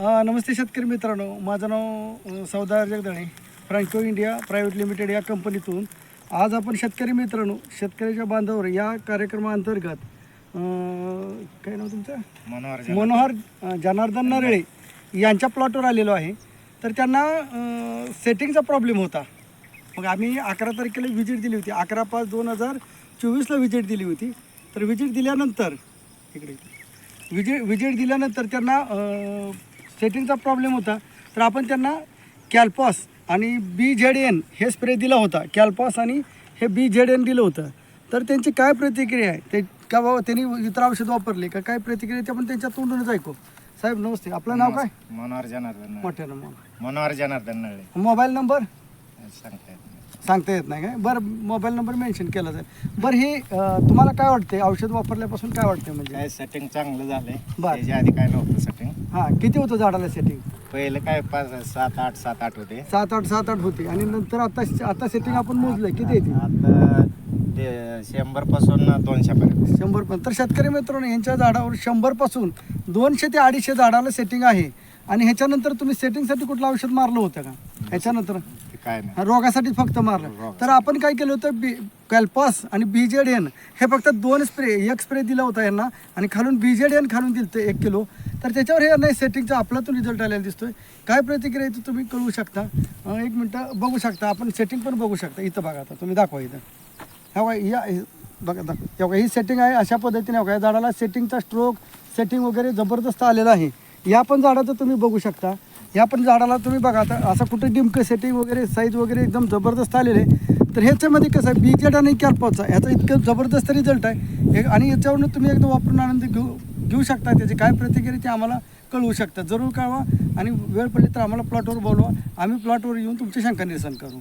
नमस्ते शेतकरी मित्रांनो. माझं नाव Saudar Jagdale Franco India private limited या कंपनीतून. आज आपण शेतकरी मित्रांनो शेतकऱ्याच्या बांधावर या कार्यक्रमाअंतर्गत काय नाव तुमचं? मनोहर मनोहर जनार्दन नरळे यांच्या प्लॉटवर आलेलो आहे. तर त्यांना सेटिंगचा प्रॉब्लेम होता. मग आम्ही अकरा तारखेला व्हिजिट दिली होती. अकरा पाच दोन हजार चोवीसला व्हिजिट दिली होती. तर व्हिजिट दिल्यानंतर इकडे विजिट विजिट दिल्यानंतर त्यांना सेटिंगचा प्रॉब्लेम होता तर आपण त्यांना कॅल्पॉस आणि बी झेड एन हे स्प्रे दिला होता. कॅल्पॉस आणि हे बी झेड एन दिलं होतं. तर त्यांची काय प्रतिक्रिया आहे? ते का बाबा त्यांनी इतर औषध वापरले का? काय प्रतिक्रिया ते आपण त्यांच्या तोंडूनच ऐकू. साहेब नमस्ते. आपलं नाव काय? मनोहर जनार्दन मग मनोहर जनार्दन नळे मोबाईल नंबर? सांगता येत नाही सांगता येत नाही काय? बरं मोबाईल नंबर मेन्शन केला जाईल बरं हे अ, तुम्हाला काय वाटते औषध वापरल्यापासून काय वाटते म्हणजे? काय सेटिंग चांगलं झालंय. बर. त्याच्या आधी काय नव्हतं सेटिंग हां किती होतं झाडाला सेटिंग पहिलं काय पाच सात आठ सात आठ होते. सात आठ सात आठ होती. आणि नंतर आता आता सेटिंग आपण मोजलंय. किती येते? आता ते शंभरपासून दोनशे पर्यंत. शंभर पण तर शेतकरी मित्रांनो यांच्या झाडावर शंभरपासून दोनशे ते अडीचशे झाडाला सेटिंग आहे. आणि ह्याच्यानंतर तुम्ही सेटिंगसाठी कुठलं औषध मारलं होतं का? ह्याच्यानंतर? काय नाही. हा, रोगासाठी फक्त मारलं. रोगासाठी. तर आपण काय केलं होतं बी कॅल्पॉस आणि बीजेड एन हे फक्त दोन स्प्रे एक स्प्रे दिला होता यांना आणि खालून बीजेड एन खालून दिलं होतं एक किलो. तर त्याच्यावर हे नाही सेटिंगचा आपलातून रिझल्ट आलेला दिसतोय. काय प्रतिक्रिया आहे ते तुम्ही कळवू शकता. अं, एक मिनटं बघू शकता. आपण सेटिंग पण बघू शकता इथं बघा आता. तुम्ही दाखवा इथं. ह्या बघा या हे- बघा दाखवा. हे बघा ही सेटिंग आहे अशा पद्धतीने. बघा या झाडाला सेटिंगचा स्ट्रोक सेटिंग वगैरे जबरदस्त आलेला आहे. या पण झाडाचं तुम्ही बघू शकता. या पण झाडाला तुम्ही बघा आता असं कुठे डिमकं सेटिंग वगैरे साईज वगैरे एकदम जबरदस्त आलेले तर ह्याच्यामध्ये कसं आहे बीजेड आणि कॅल्पॉचा ह्याचा इतकं जबरदस्त रिझल्ट आहे. हे- आणि याच्यावरून तुम्ही एकदम वापरून आनंद घेऊ घेऊ शकता. त्याची काय प्रतिक्रिया ते आम्हाला कळवू शकता. जरूर कळवा आणि वेळ पडली तर आम्हाला प्लॉटवर बोलवा. आम्ही प्लॉटवर येऊन तुमची शंका निरसन करू.